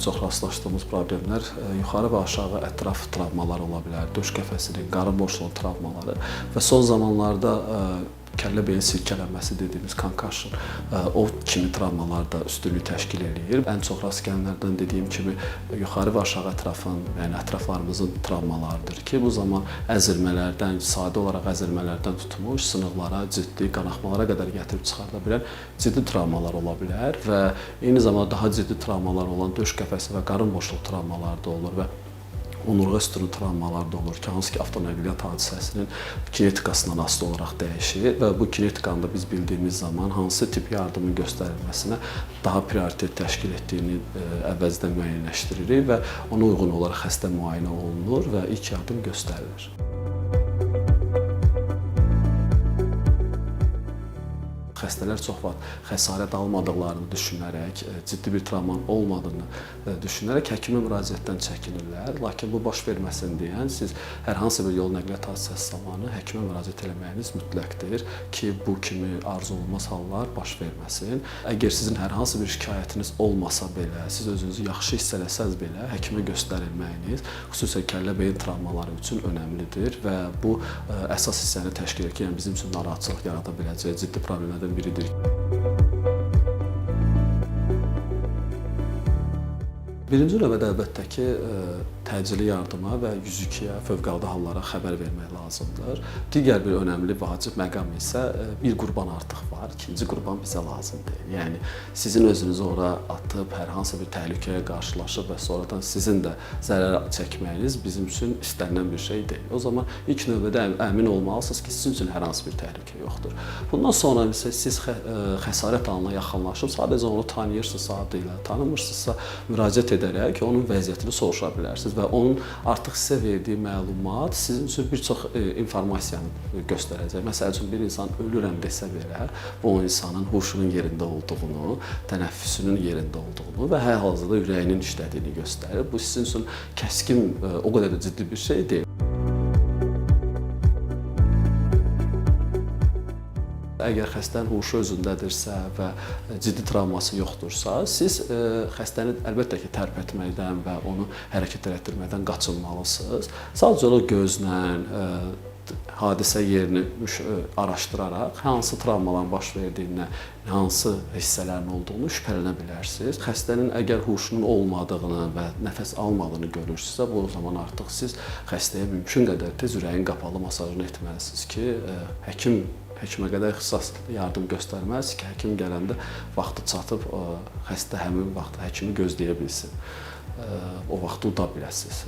ən çox rastlaşdığımız problemlər e, yuxarı və aşağı ətraf travmalar ola bilər, döş qəfəsinin, qarın boşluğunun travmaları və son zamanlarda e, kəllə beyin silkələnməsi dediyimiz concussion e, o kimi travmalar da üstünlük təşkil eləyir. Ən çox rast gələnlərdən dediyim kimi yuxarı və aşağı ətrafın, yəni ətraflarımızın travmalarıdır ki, bu zaman əzilmələrdən, sadə olaraq əzilmələrdən tutmuş sınıqlara, ciddi qanaxmalara qədər gətirib çıxarda bilən ciddi travmalar ola bilər və eyni zamanda daha ciddi travmalar olan döş qəfəsi və qarın boşluq travmaları da olur və onurğa sütunu travmaları da olur ki, hansı ki avtonəqliyyat hadisəsinin kinetikasından asılı olaraq dəyişir və bu kinetikanı da biz bildiyimiz zaman hansı tip yardımın göstərilməsinə daha prioritet təşkil etdiyini e, əvvəlcədən müəyyənləşdiririk və ona uyğun olaraq xəstə müayinə olunur və ilk yardım göstərilir. Xəstələr çox vaxt xəsarət almadıqlarını düşünərək, e, ciddi bir travmanın olmadığını e, düşünərək həkimə müraciətdən çəkinirlər. Lakin bu baş verməsin deyən siz hər hansı bir yol nəqliyyat hadisəsi zamanı həkimə müraciət etməyiniz mütləqdir ki, bu kimi arzu olunmaz hallar baş verməsin. Əgər sizin hər hansı bir şikayətiniz olmasa belə, siz özünüzü yaxşı hiss eləsəz belə həkimə göstərilməyiniz xüsusən kəllə beyin travmaları üçün önəmlidir və bu ə, əsas hissəni təşkil edir ki, yəni bizim üçün narahatçılıq yarada biləcək ciddi problemlərdən biridir şereflidir.'' Birinci növbədə əlbəttə ki, ə, təcili yardıma və 102-yə fövqəladə hallara xəbər vermək lazımdır. Digər bir önəmli vacib məqam isə ə, bir qurban artıq var, ikinci qurban bizə lazım deyil. Yəni sizin özünüzü ora atıb hər hansı bir təhlükəyə qarşılaşıb və sonradan sizin də zərər çəkməyiniz bizim üçün istənilən bir şey deyil. O zaman ilk növbədə əm- əmin olmalısınız ki, sizin üçün hər hansı bir təhlükə yoxdur. Bundan sonra isə siz ə, xəsarət alanına yaxınlaşıb sadəcə onu tanıyırsınızsa, adı ilə tanımırsınızsa müraciət edərək onun vəziyyətini soruşa bilərsiniz və onun artıq sizə verdiyi məlumat sizin üçün bir çox e, informasiyanı göstərəcək. Məsəl üçün bir insan ölürəm desə belə, bu o insanın huşunun yerində olduğunu, tənəffüsünün yerində olduğunu və hal-hazırda ürəyinin işlədiyini göstərir. Bu sizin üçün kəskin e, o qədər də ciddi bir şey deyil. Əgər xəstənin huşu özündədirsə və ciddi travması yoxdursa, siz ə, xəstəni əlbəttə ki, tərk etməkdən və onu hərəkət etdirməkdən qaçınmalısınız. Sadəcə o gözlə ə, hadisə yerini ə, araşdıraraq hansı travmaların baş verdiyindən, hansı hissələrin olduğunu şübhələnə bilərsiniz. Xəstənin əgər huşunun olmadığını və nəfəs almadığını görürsünüzsə, bu zaman artıq siz xəstəyə mümkün qədər tez ürəyin qapalı masajını etməlisiniz ki, həkim həkimə qədər ixtisas yardım göstərməz ki, həkim gələndə vaxtı çatıb ə, xəstə həmin vaxt həkimi gözləyə bilsin. Ə, O vaxt uda biləsiniz.